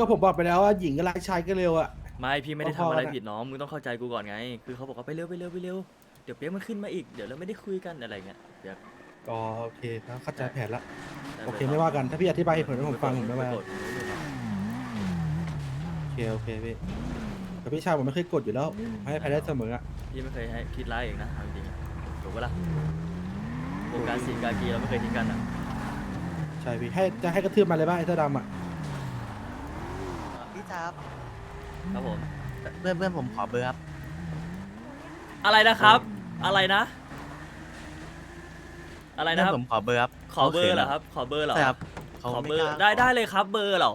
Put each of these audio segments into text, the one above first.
ก็ผมบอกไปแล้วว่าหญิงก็รักชายก็เร็วอะ ไม่พี่ไม่ได้พอทำๆอะไรกันอะ ผิดน้องมึงต้องเข้าใจกูก่อนไง คือเขาบอกว่าไปเร็วไปเร็วไปเร็วเดี๋ยวเปียกมันขึ้นมาอีกเดี๋ยวเราไม่ได้คุยกันอะไรเงี้ยเปียกก็โอเคครับเข้าใจแผนละด้โอเคปไม่ว่ากันถ้าพี่อธิบายเหตุผลให้ผมฟังผมไม่ปว่าโกรธผมไม่เป็นไรโอเคโอเคพี่แต่พี่ชายผมไม่เคยกดอยู่แล้วให้ใครได้เสมออะพี่ไม่เคยให้คิดร้ายเองนะเอาจริงๆถูกปะล่ะวงการสีกากีเราไม่เคยทิ้งกันอะใช่พี่ให้จะให้กระทืบมาเลยบ้างไอ้เสื้อดำอะ พี่จ๊าบครับผม เพื่อนเพื่อนผมขอเบอร์ครับ อะไรนะครับ อะไรนะ อะไรเพื่นะอนครับผมขอเบอร์ครับขอเบอร์เหรอครับ ขอเบอร์เหรอใช่ครับขอเขาม่เบอร์กล้าได้ขอได้เลยครับ เบอร์เหรอ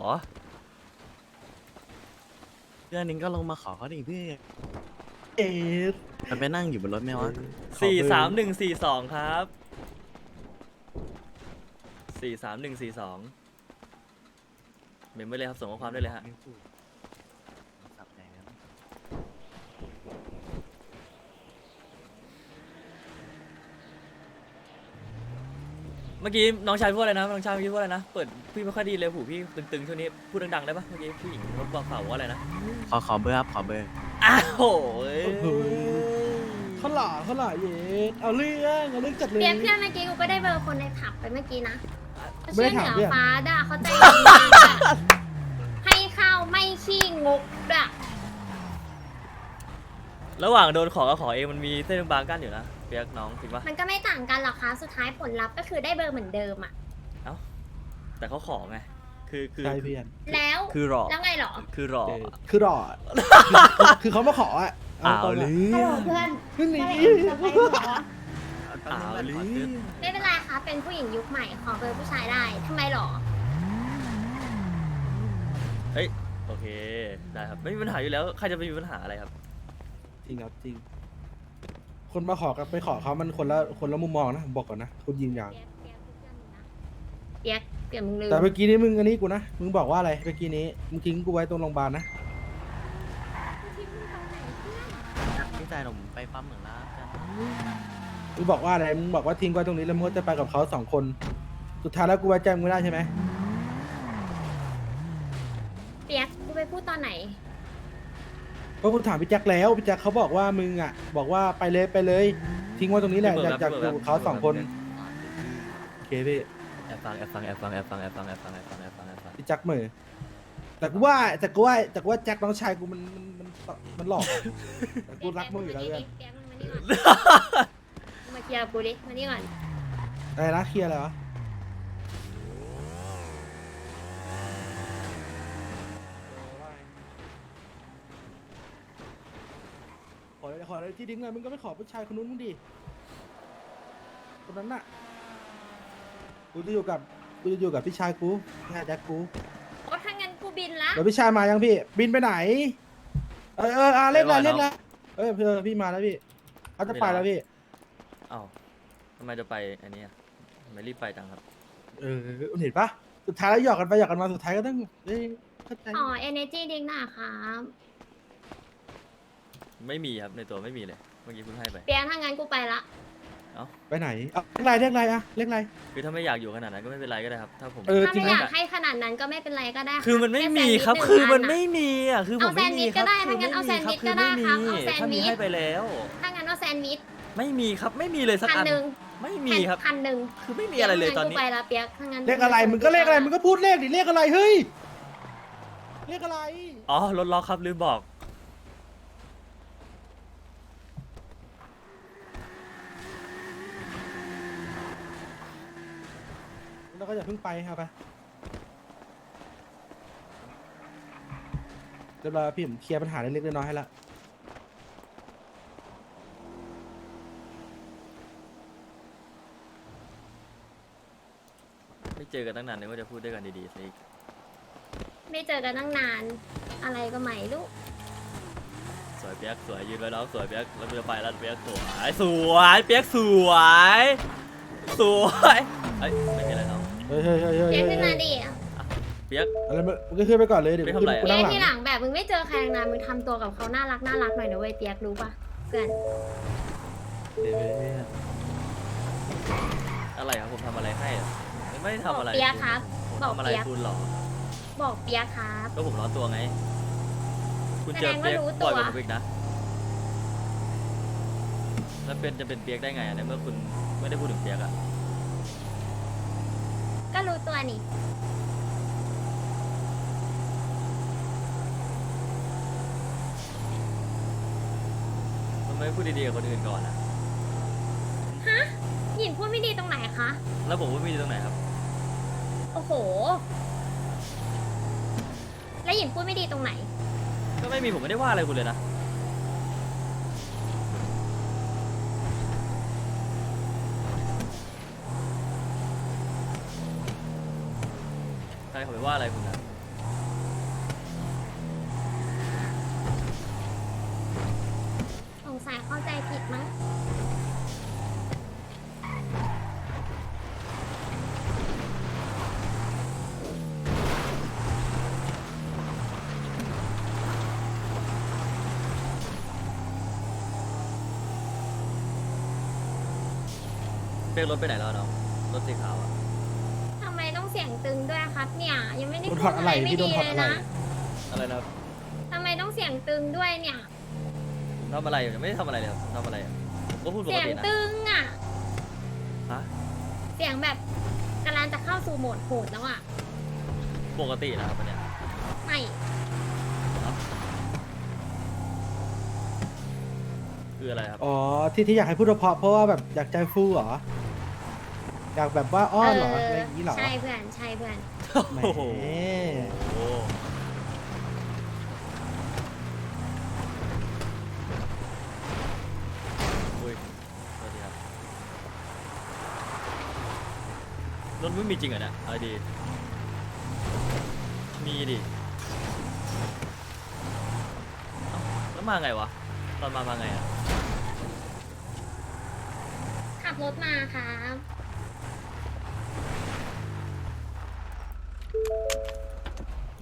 เพื่อนนึงก็ลงมาขอเขาดิเพื่อนเอ๊ะมันไปนั่งอยู่บนรถไหมวะสี่สามหนึ่งสี่สองครับสี่สามหนึ่งสี่สองเมมไว้เลยครับ ส่งข้อความได้เลยฮะไม่พูดสับแดงนะ เมื่อกี้น้องชายพูดอะไรนะ น้องชายเมื่อกี้พูดอะไรนะ เปิดพี่ไม่ค่อยไดีเลยหูพี่ตึงๆช่วงนี้ พูดดังๆได้ปะเมื่อกี้ผู้หญิงรถบอกเปล่าว่าอะไรนะ ขอขอเบอร์ครับขอเบอร์อ้าวโหยโอ้โหเขาหล่อเขาหล่อเย็ดเอาเรื่องเอาเรื่องจัดเลย เปลี่ยนเพื่อนเมื่อกี้กูก็ได้เบอร์คนในผับไปเมื่อกี้นะไม่ได้ชื่อถามเหนืเพื่ออนฟ้าด่าเขาใจดีมากอะให้ข้าวไม่ขี้งกด่ะ ระหว่างโดนขอกับขอเองมันมีเส้นบางกั้นอยู่นะเปียกน้องจริงปะมันก็ไม่ต่างกันหรอกคะสุดท้ายผลลัพธ์ก็คือได้เบอร์เหมือนเดิมอะแต่เขาขอไงคือคือใช่เพื่อนแล้วคือรอแล้วไงหรอคือรอเออคือหล่อคือคือเขามาขออะอ้าวตรงๆลือะมเพื่อนขึ้นนี่อ้าวลืมไม่เป็นไรคะเป็นผู้หญิงยุคใหม่ขอเบอร์ผู้ชายได้ทำไมหรอเฮ้ยโอเคได้ครับไม่มีปัญหาอยู่แล้วใครจะไปมีปัญหาอะไรครับ จริงครับจริง คนมาขอกับไปขอเขามันคนละคนละมุมมองนะผมบอกก่อนนะคุณยิงอย่างเปียกเปียกคือเพื่อนมึงนะเปียกเปียกมึงลืมแต่เมื่อกี้นี้มึงอันนี้กูนะ มึงบอกว่าอะไรเมื่อกี้นี้ มึงทิ้งกูไว้ตรงโรงพยาบาลนะ พี่จ่ายผมไปปั๊มเหมืองแล้วกันมึงบอกว่าอะไร มึงบอกว่าทิ้งไว้ตรงนี้แล้วมึงก็จะไปกับเขาสองคน สุดท้ายแล้วกูไว้ใจมึงไม่ได้ใช่ไหม เปียกกูไปพูดตอนไหน เพราะกูถามพี่แจ็คแล้วพี่แจ็คเขาบอกว่ามึงอะ บอกว่าไปเลยไปเลย ทิ้งไว้ตรงนี้แหละพี่อเบิยากร์ดอยากพี่อเบิร์ดยู่กับเขาสองคนพี่เบิร์ดโอเคพี่แอบฟังแอบฟังแอบฟังแอบฟังแอบฟังแอบฟังแอบฟังแอบฟังแอบฟังพี่แจ็คเหมือแต่กูว่าแต่กูว่าแต่กูว่าแจ็คน้องชายกูมันมันมันมันหลอกอะแต่กูรักมึงอยู่แล้วเพื่อนเปียกมึงมานี่ก่อนมึงมาเคลียร์กับกูดิมานี่ก่อนอะไรนะเคลียร์อะไรวะ อเลยขอเลยที่ดิ้งเลยมึงก็ไม่ขอผู้ชายคนนู้นมึงดิคนนั้นน่ะกูจะอยู่กับกูจะอยู่กับพี่ชายกูพี่ชายแจ็คกูโอ้ถ้างั้นกูบินละเดี๋ยวพี่ชายมายังพี่ บินไปไหน เออเอออะเล่นอะไรเล่นอะไรเออเพื่อพี่มาแล้วพี่เขาจะไปแล้วพี่เอ้าทำไมจะไปอันนี้อะทำไมรีบไปจังครับ เออเห็นปะสุดท้ายแล้วหยอกกันไปหยอกกันมาสุดท้ายก็ต้องเอ้ยเข้าใจอ๋อ energy ดิ้งหน่ะครับ ไม่มีครับในตัวไม่มีเลย เมื่อกี้เพิ่งให้ไป เปียกถ้างั้นกูไปละไปไหนเอาเรียกอะไรเรียกอะไรอะเรียกอะไร คือถ้าไม่อยากอยู่ขนาดนั้นก็ไม่เป็นไรก็ได้ครับ ถ้าผมเออถ้าจริงไม่นะ อยากให้ขนาดนั้นก็ไม่เป็นไรก็ได้คือมันไม่แมีครับแซคือมันดวิชหงไม่มีอะ คือผมเอาแซไม่นด์วิมีชคก็รับได้คือถ้างั้นเอาแซนด์วิชคือก็ได้ไม่ครับมีเอาแซนด์ถ้ามีวิชให้ไปแล้ว ถ้างั้นเอาแซนด์วิชไม่มีครับ ไม่มีเลยสักพันอัน หนึ่งไม่มีครับ พันหนึ่งคือไม่มีอะไรเลยตอนนี้กูไปละเปียกถ้างั้นเรียกอะไรมึงก็เรียกอะไรมึงก็พูดเลขดิเรียกอะไรเฮ้ยเรียกอะไร อ๋อรถล็อกครับลืมบอก แล้วก็อย่าเพิ่งไปครับไปเรียบร้อยพี่ผมเคลียร์ปัญหาเล็กๆน้อยๆให้ละไม่เจอกันตั้งนานเลยว่าจะพูดด้วยกันดีๆสิไม่เจอกันตั้งนาน อะไรก็ไม่รู้สวยเปียกสวยยืนไว้น้องสวยเปียกแล้วเรือไปแล้วเปียกสวยสวยเปียกสวย สวยเอ้ยไม่มีอะไรน้อง เฮ้ยเฮ้ยเฮ้ยเฮ้ยเปียกขึ้นมาดิเปียก อะไรมึงมึงก็ขึ้นไปก่อนเลยเดี๋ยวไม่กูทำไรกูเปียนั่กงหลัง ที่หลังแบบมึงไม่เจอใครนานมึงทำตัวกับเขาน่ารักน่ารักหน่อยนะเว้ยเปียกรู้ปะเพื่อนอะไรครับผมทำอะไรให้อะไม่ได้ทำอะไรเปียกครับ ผมบอกทำอะไรเปียกคุณหรอ บอกเปียกครับ ก็ผมร้อนตัวไง คุณเจอแสดงว่าเปียกรู้ปล่อยตัวผมอีกนะ แล้วเป็นจะเป็นเปียกได้ไงอะในเมื่อคุณไม่ได้พูดถึงเปียกอะ ก็รู้ตัวนี่มันไม่พูดดีๆกับคนอื่นก่อนอะฮะ หยินพูดไม่ดีตรงไหนคะ แล้วผมพูดไม่ดีตรงไหนครับ โอ้โห แล้วหยินพูดไม่ดีตรงไหน ก็ไม่มีผมไม่ได้ว่าอะไรคุณเลยนะ ใครเขาไปว่าอะไรคุณนะสงสัยเข้าใจผิดมั้งเปียกรถไปไหนแล้วน้องรถสีขาวอะทำไมต้อง เสียงตึงด้วยครับ เนี่ยยังไม่ได้โดนพูถอดดอะอะไรไรไม่พี่โดดีนถอดเลยอะไรนะอะไรนะครับทำไมต้องเสียงตึงด้วยเนี่ยผมทำอะไรอยู่ยังไม่ได้ทำอะไรเลยครับผมทำอะไรอะผมก็พูดปเสีกยงตินะตึงอะ ฮะเสียงแบบกำลังจะเข้าสู่โหมดโหดแล้วอะปกตินะครับอันเนี้ยไม่คืออะไรครับอ๋อที่ที่อยากให้พูดเพราะเพราะว่าแบบอยากใจฟูเหรอ อยากแบบว่าอ้อนเหรออะไรอย่างนี้เหรอใช่เพื่อนใช่เพื่อนแหมโอ้โห โอ้อุ้ยสวัสดีครับรถไม่มีจริงเหรอเนี่ยเอาดี มีดิเอ้าแล้วมาไงวะ ตอนมามาไงอะขับรถมาครับ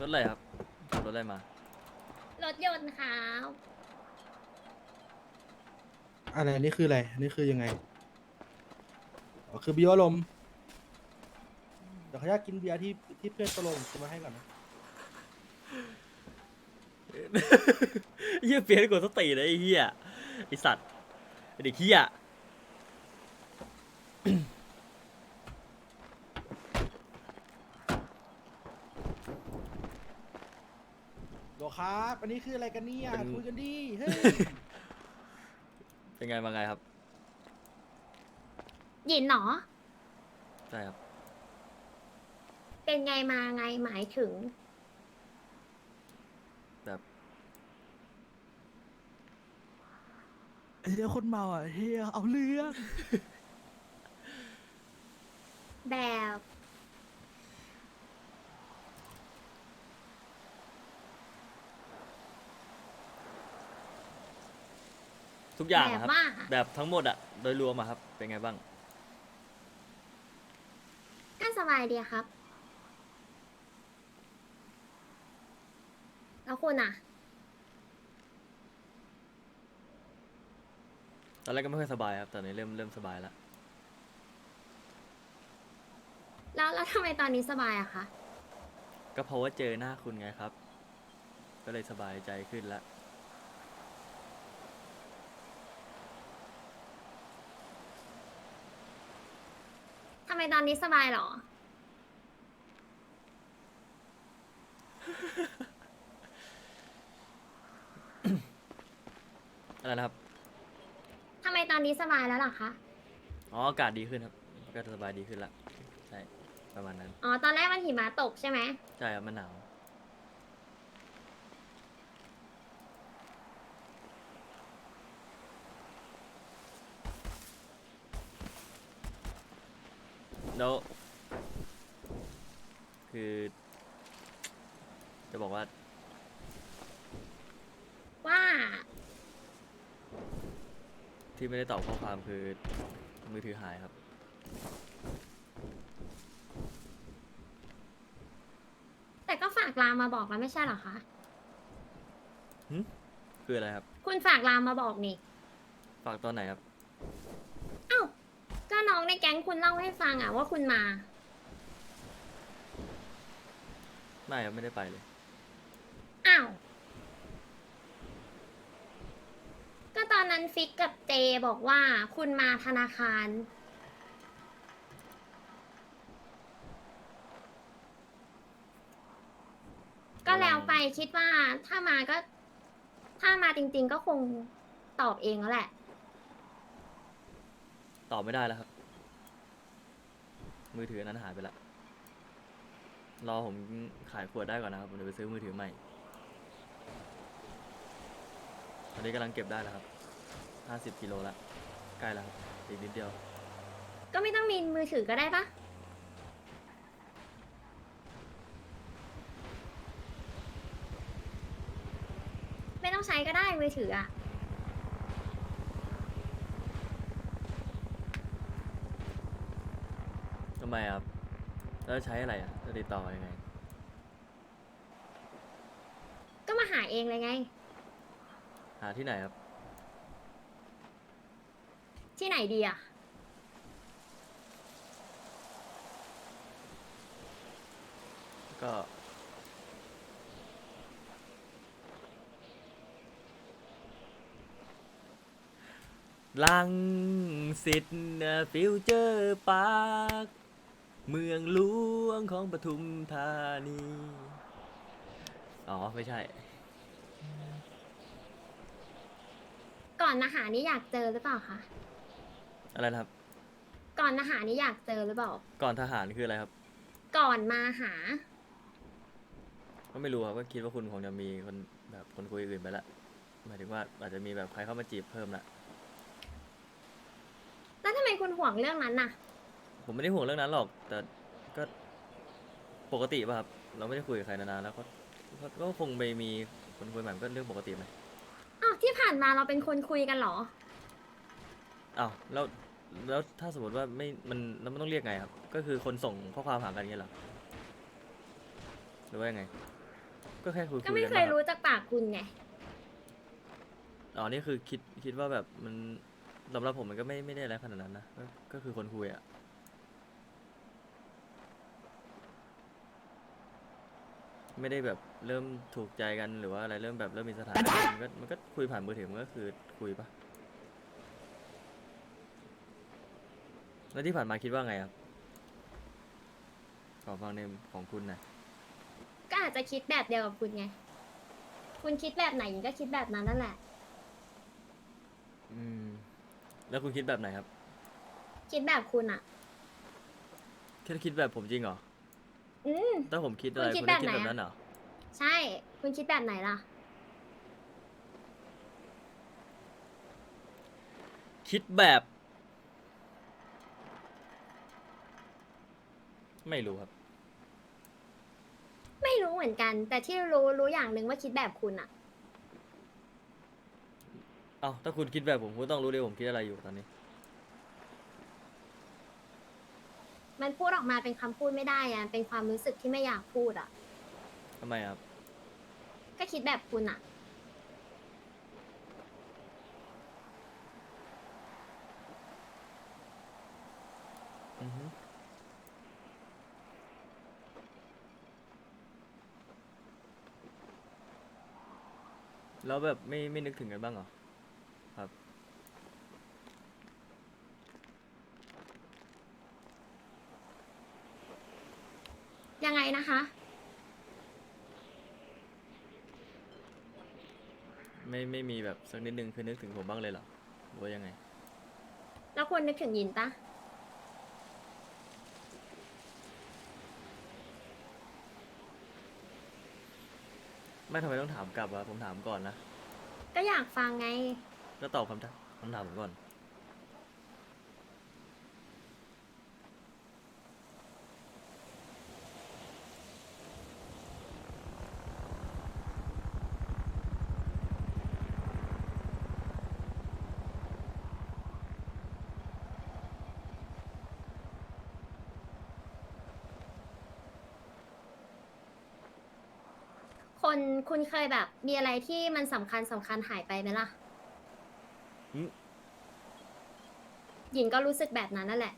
ถอะไรครับขับรถอะไรมารถยนต์ครับอะไรนี่คืออะไรนี่คือยังไงอ๋อคือบิวอารมณ์เดี๋ยวเขาอยากกินเบียร์ที่ที่เพื่อนตกลงซื้อมาให้ก่อนนะเฮียเปลี่ยนกดสติเลยไอ้เฮียไอสัตว์ไอ้เด็กเฮีย ครับ อันนี้คืออะไรกันเนี่ยคุยกันดีเฮ้ยเป็นไงมาไงครับ หยินเหรอ ใช่ครับ เป็นไงมาไงหมายถึง แบบเฮียคนเมาอะเฮียเอาเรื่องแบบ ทุกอย่างแบบอะครับว่า แบบทั้งหมดอะโดยรวมอะครับ เป็นไงบ้าง ก็สบายดีครับ แล้วคุณอะ ตอนแรกก็ไม่ค่อยสบายครับตอนนี้เริ่มเริ่มสบายแล้วแล้วแล้วทำไมตอนนี้สบายอะคะ ก็เพราะว่าเจอหน้าคุณไงครับ ก็เลยสบายใจขึ้นแล้ว ทำไมตอนนี้สบายเหรอ อะไรนะครับทำไมตอนนี้สบายแล้วล่ะคะ อ๋ออากาศดีขึ้นครับก็สบายดีขึ้นละใช่ประมาณนั้น อ๋อ ตอนแรกมันหิมะตกใช่ไหม ใช่ครับมันหนาว แล้ว คือ จะบอกว่า ว่า ที่ไม่ได้ตอบข้อความคือ มือถือหายครับ แต่ก็ฝากลามาบอกแล้วไม่ใช่เหรอคะ คืออะไรครับ คุณฝากลามาบอกนี่ ฝากตอนไหนครับ เอ้า ก็น้องใน แก๊งคุณเล่าให้ฟังอะว่าคุณมา ไม่ครับไม่ได้ไปเลย อ้าว ก็ตอนนั้นฟิกกับเจบอกว่าคุณมาธนาคาร ก็แล้วไปคิดว่าถ้ามาก็ ถ้ามาจริง ๆ ก็คงตอบเองแล้วแหละ ตอบไม่ได้แล้วครับ มือถืออันนั้นหายไปละ รอผมขายขวดได้ก่อนนะครับ ผมจะไปซื้อมือถือใหม่ ตอนนี้กำลังเก็บได้แล้วครับห้าสิบกิโลละ ใกล้แล้วครับ อีกนิดเดียว ก็ไม่ต้องมีมือถือก็ได้ปะไม่ต้องใช้ก็ได้มือถืออะ ไมครับ แล้วใช้อะไรอะจะติดต่อยังไง ก็มาหาเองเลยไง หาที่ไหนครับ ที่ไหนดีอะก็ ลังสิตฟิวเจอร์ปาร์ค เมืองหลวงของปทุมธานี อ๋อ ไม่ใช่ ก่อนมาหานี่อยากเจอหรือเปล่าคะอะไรนะครับ ก่อนมาหานี่อยากเจอหรือเปล่า ก่อนทหารคืออะไรครับ ก่อนมาหา ก็ไม่รู้ครับ ก็คิดว่าคุณคงจะมีคนแบบคนคุยอื่นไปละ หมายถึงว่าอาจจะมีแบบใครเข้ามาจีบเพิ่มละ แล้วทำไมคุณห่วงเรื่องนั้นน่ะ ผมไม่ได้ห่วงเรื่องนั้นหรอก แต่ก็ปกติป่ะครับ เราไม่ได้คุยกับใครนานๆแล้วก็ก็ก็คงไปมีคนคุยใหม่ก็เรื่องปกติไหมอ้าวที่ผ่านมาเราเป็นคนคุยกันเหรอ อ้าวแล้วแล้วถ้าสมมติว่าไม่มันแล้วมันต้องเรียกไงครับ ก็คือคนส่งข้อความหากันอย่างเงี้ยเหรอหรือว่ายังไง ก็แค่คุยก็คุยไม่กันเคบ้ายงครับรู้จากปากคุณไง อ๋อนี่คือคิดคิดว่าแบบมันสำหรับผมมันก็ไม่ไม่ได้อะไรขนาดนั้นนะก็ก็คือคนคุยอะ ไม่ได้แบบเริ่มถูกใจกันหรือว่าอะไรเริ่มแบบเริ่มมีสถานะมันก็มันก็คุยผ่านมือถือมันก็คือคุยปะแล้วที่ผ่านมาคิดว่าไงครับขอฟังในของคุณหน่อยก็อาจจะคิดแบบเดียวกับคุณไง คุณคิดแบบไหนหญิงก็คิดแบบนั้นนั่นแหละ อืม แล้วคุณคิดแบบไหนครับ คิดแบบคุณอะแค่คิดแบบผมจริงเหรอ อืม ถ้าผมคิดอะไรคุณคิดคุณได้คิดแบบแบไหนอะบนั้นเหรอ ใช่ คุณคิดแบบไหนล่ะ คิดแบบ ไม่รู้ครับ ไม่รู้เหมือนกัน แต่ที่รู้รู้อย่างหนึ่งว่าคิดแบบคุณอะเอ้าถ้าคุณคิดแบบผมคุณต้องรู้เลยผมคิดอะไรอยู่ตอนนี้ มันพูดออกมาเป็นคำพูดไม่ได้อะเป็นความรู้สึกที่ไม่อยากพูดอะทำไมครับ ก็คิดแบบคุณอะอือฮึแล้วแบบไม่ไม่นึกถึงกันบ้างเหรอ ครับ ยังไง นะคะ ไม่ไม่มีแบบสักนิดนึงคือนึกถึงผมบ้างเลยเหรอหรือว่ายังไง แล้วควรนึกถึงยินปะไม่ทำไมต้องถามกลับวะผมถามก่อนนะ ก็อยากฟังไง ก็ตอบคำถามคำถามผมก่อน คนคุณเคยแบบมีอะไรที่มันสำคัญสำคัญหายไปไหมล่ะ อืม หญิงก็รู้สึกแบบนั้นนั่นแหละ